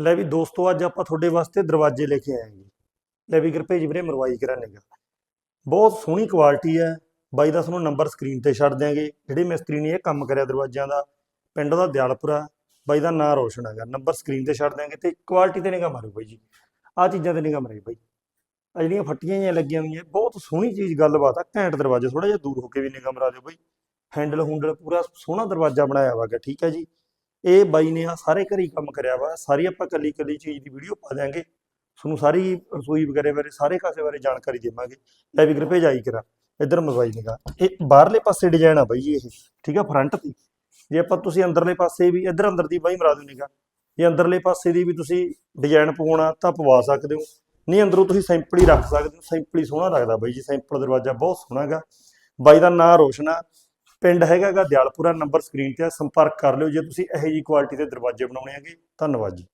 ਲੈ ਵੀ ਦੋਸਤੋ, ਅੱਜ ਆਪਾਂ ਤੁਹਾਡੇ ਵਾਸਤੇ ਦਰਵਾਜ਼ੇ ਲੈ ਕੇ ਆਏ ਜੀ। ਲੈ ਵੀ ਕਿਰਪੇ ਜੀ ਵੀਰੇ, ਮਰਵਾਈ ਕਰਾਂਗਾ ਬਹੁਤ ਸੋਹਣੀ ਕੁਆਲਿਟੀ ਹੈ। ਬਾਈ ਦਾ ਤੁਹਾਨੂੰ ਨੰਬਰ ਸਕਰੀਨ ਤੇ ਛੱਡ ਦਿਆਂਗੇ। ਜਿਹੜੇ ਮਿਸਤਰੀ ਨੇ ਇਹ ਕੰਮ ਕਰਿਆ ਦਰਵਾਜ਼ਿਆਂ ਦਾ, ਪਿੰਡ ਦਾ ਦਿਆਲਪੁਰਾ, ਬਾਈ ਦਾ ਨਾਂ ਰੋਸ਼ਨ ਹੈਗਾ। ਨੰਬਰ ਸਕਰੀਨ ਤੇ ਛੱਡ ਦਿਆਂਗੇ ਤੇ ਕੁਆਲਿਟੀ ਤੇ ਨਿਗਾ ਮਾਰੋ ਬਾਈ ਜੀ। ਆਹ ਚੀਜ਼ਾਂ ਤੇ ਨਿਗਾਹ ਮਾਰੀ ਬਾਈ। ਆ ਜਿਹੜੀਆਂ ਫੱਟੀਆਂ ਜਿਹੀਆਂ ਲੱਗੀਆਂ ਹੋਈਆਂ, ਬਹੁਤ ਸੋਹਣੀ ਚੀਜ਼ ਗੱਲਬਾਤ ਆ। ਘੈਂਟ ਦਰਵਾਜ਼ਾ ਥੋੜਾ ਜਿਹਾ ਦੂਰ ਹੋ ਕੇ ਵੀ ਨਿਗਾਹ ਮਰਾ ਦਿਓ ਬਾਈ। ਹੈਂਡਲ ਹੁੰਡਲ ਪੂਰਾ ਸੋਹਣਾ ਦਰਵਾਜ਼ਾ ਬਣਾਇਆ ਹੋਇਆ ਠੀਕ ਹੈ ਜੀ। ਇਹ ਬਾਈ ਨੇ ਆ ਸਾਰੇ ਘਰੀ ਕੰਮ ਕਰਿਆ ਵਾ, ਸਾਰੀ ਆਪਾਂ ਕੱਲੀ ਕੱਲੀ ਚੀਜ਼ ਦੀ ਵੀਡੀਓ ਪਾ ਦਿਆਂਗੇ। ਤੁਹਾਨੂੰ ਸਾਰੀ ਰਸੋਈ ਵਗੈਰੇ ਬਾਰੇ, ਸਾਰੇ ਕਾਸੇ ਬਾਰੇ ਜਾਣਕਾਰੀ ਦੇਵਾਂਗੇ। ਲੈ ਵੀ ਗਰਪੇ ਜਾਈ ਕਰਾ, ਇੱਧਰ ਮੋਬਾਈਲ ਨਿਗਾ ਇਹ ਬਾਹਰਲੇ ਪਾਸੇ ਡਿਜ਼ਾਈਨ ਆ ਬਾਈ ਜੀ ਇਹ, ਠੀਕ ਆ ਫਰੰਟ ਤੇ। ਜੇ ਆਪਾਂ ਤੁਸੀਂ ਅੰਦਰਲੇ ਪਾਸੇ ਵੀ, ਇੱਧਰ ਅੰਦਰ ਦੀ ਬਾਈ ਮਰਾ ਦਿਓ ਨਿਗਾ ਜੇ ਅੰਦਰਲੇ ਪਾਸੇ ਦੀ ਵੀ ਤੁਸੀਂ ਡਿਜ਼ਾਈਨ ਪਵਾਉਣਾ ਤਾਂ ਪਵਾ ਸਕਦੇ ਹੋ। ਨਹੀਂ, ਅੰਦਰੋਂ ਤੁਸੀਂ ਸਿੰਪਲ ਹੀ ਰੱਖ ਸਕਦੇ ਹੋ। ਸਿੰਪਲ ਹੀ ਸੋਹਣਾ ਲੱਗਦਾ ਬਾਈ ਜੀ ਸਿੰਪਲ ਦਰਵਾਜ਼ਾ ਬਹੁਤ ਸੋਹਣਾ ਹੈਗਾ ਬਾਈ ਦਾ ਨਾਂ ਰੋਸ਼ਨ ਆ। ਪਿੰਡ ਹੈਗਾਗਾ ਦਿਆਲਪੁਰਾ, ਨੰਬਰ ਸਕਰੀਨ ਤੇ ਆ, ਸੰਪਰਕ ਕਰ ਲਿਓ ਜੇ ਤੁਸੀਂ ਇਹੋ ਜੀ ਕੁਆਲਿਟੀ ਦੇ ਦਰਵਾਜ਼ੇ ਬਣਾਉਣੇ ਹੈਗੇ। ਧੰਨਵਾਦ ਜੀ।